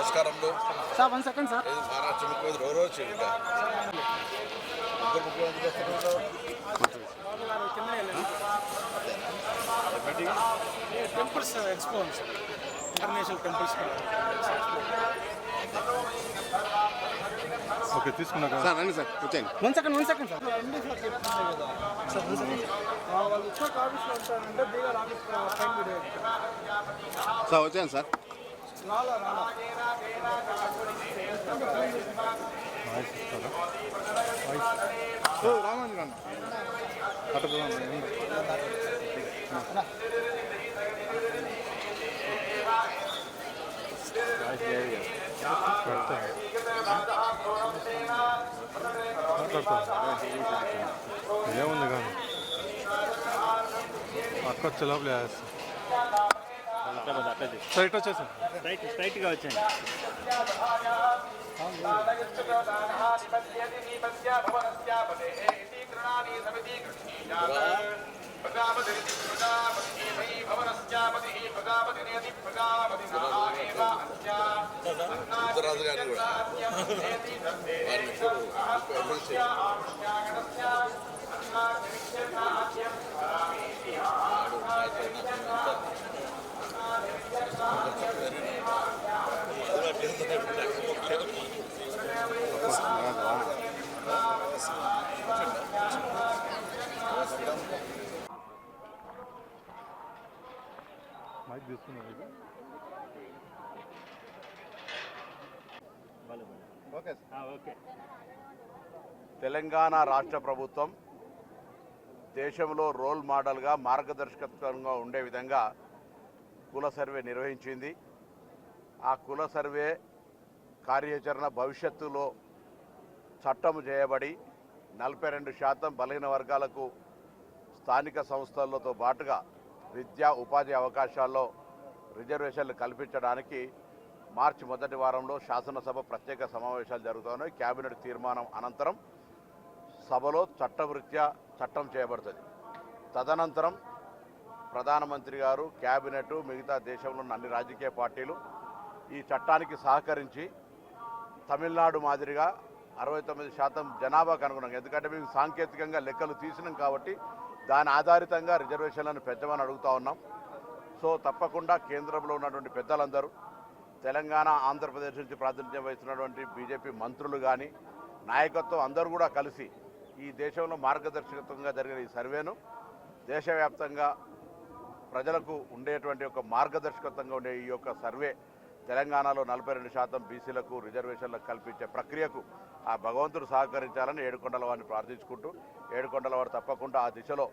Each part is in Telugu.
నమస్కారంలో sir one second sir Maharashtra ముఖ్యమంత్రి ఎవరో వస్తున్నారు temples expo international temples okay తీసుకున్నాక సార్ రండి సార్. వచ్చేయండి one second one second sir sir one second వాళ్ళు వచ్చాక ఆఫీస్లో ఉంటారంటే బీఆర్ ఆఫీస్ వీడియో సార్ వచ్చాను సార్. రాలా రాలా వాయిస్ ఇస్తారా వాయిస్ ఏముంది కానీ అక్క వచ్చే లోపల వేస్తా. సార్ ఇటు వచ్చేసాను స్ట్రైట్ స్ట్రైట్గా వచ్చాను ఉత్తరాజు గారిని కూడా వారిని మైక్ తీసుకున్నాను ఓకే ఓకే. తెలంగాణ రాష్ట్ర ప్రభుత్వం దేశంలో రోల్ మోడల్గా మార్గదర్శకత్వంగా ఉండే విధంగా కుల సర్వే నిర్వహించింది. ఆ కుల సర్వే కార్యాచరణ భవిష్యత్తులో చట్టం చేయబడి నలభై రెండు శాతం బలహీన వర్గాలకు స్థానిక సంస్థలతో పాటుగా విద్యా ఉపాధి అవకాశాల్లో రిజర్వేషన్లు కల్పించడానికి మార్చి మొదటి వారంలో శాసనసభ ప్రత్యేక సమావేశాలు జరుగుతున్నాయి. కేబినెట్ తీర్మానం అనంతరం సభలో చట్టవృత్యా చట్టం చేయబడుతుంది తదనంతరం ప్రధానమంత్రి గారు క్యాబినెట్ మిగతా దేశంలో ఉన్న అన్ని రాజకీయ పార్టీలు ఈ చట్టానికి సహకరించి తమిళనాడు మాదిరిగా అరవై తొమ్మిది శాతం జనాభాకు అనుగుణంగా ఎందుకంటే మేము సాంకేతికంగా లెక్కలు తీసినాం కాబట్టి దాని ఆధారితంగా రిజర్వేషన్లను పెంచమని అడుగుతా ఉన్నాం. సో తప్పకుండా కేంద్రంలో ఉన్నటువంటి పెద్దలందరూ తెలంగాణ ఆంధ్రప్రదేశ్ నుంచి ప్రాతినిధ్యం వహిస్తున్నటువంటి బీజేపీ మంత్రులు కానీ నాయకత్వం అందరూ కూడా కలిసి ఈ దేశంలో మార్గదర్శకత్వంగా జరిగిన ఈ సర్వేను దేశవ్యాప్తంగా ప్రజలకు ఉండేటువంటి ఒక మార్గదర్శకత్వంగా ఉండే ఈ యొక్క సర్వే తెలంగాణలో నలభై రెండు శాతం బీసీలకు రిజర్వేషన్లకు కల్పించే ప్రక్రియకు ఆ భగవంతుడు సహకరించాలని ఏడుకొండల వారిని ప్రార్థించుకుంటూ ఏడుకొండల వారు తప్పకుండా ఆ దిశలో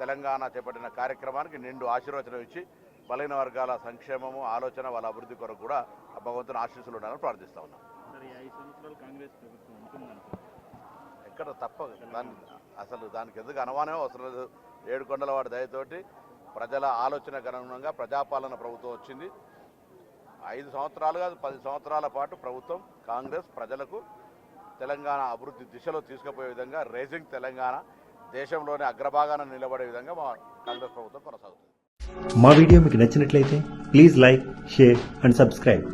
తెలంగాణ చేపట్టిన కార్యక్రమానికి నిండు ఆశీర్వచనం ఇచ్చి బలైన వర్గాల సంక్షేమము ఆలోచన వాళ్ళ అభివృద్ధి కొరకు కూడా ఆ భగవంతుని ఆశీస్సులు ఉండాలని ప్రార్థిస్తా ఉన్నాం. ఎక్కడ తప్ప దాని అసలు దానికి ఎందుకు అనుమానం అవసరం లేదు. ఏడుకొండల వాడి దయతోటి ప్రజల ఆలోచనకు అనుగుణంగా ప్రజాపాలన ప్రభుత్వం వచ్చింది. ఐదు సంవత్సరాలుగా పది సంవత్సరాల పాటు ప్రభుత్వం కాంగ్రెస్ ప్రజలకు తెలంగాణ అభివృద్ధి దిశలో తీసుకుపోయే విధంగా రేసింగ్ తెలంగాణ దేశంలోనే అగ్రభాగాన నిలబడే విధంగా మా కాంగ్రెస్ ప్రభుత్వం కొనసాగుతుంది. మా వీడియో మీకు నచ్చినట్లయితే please like share and subscribe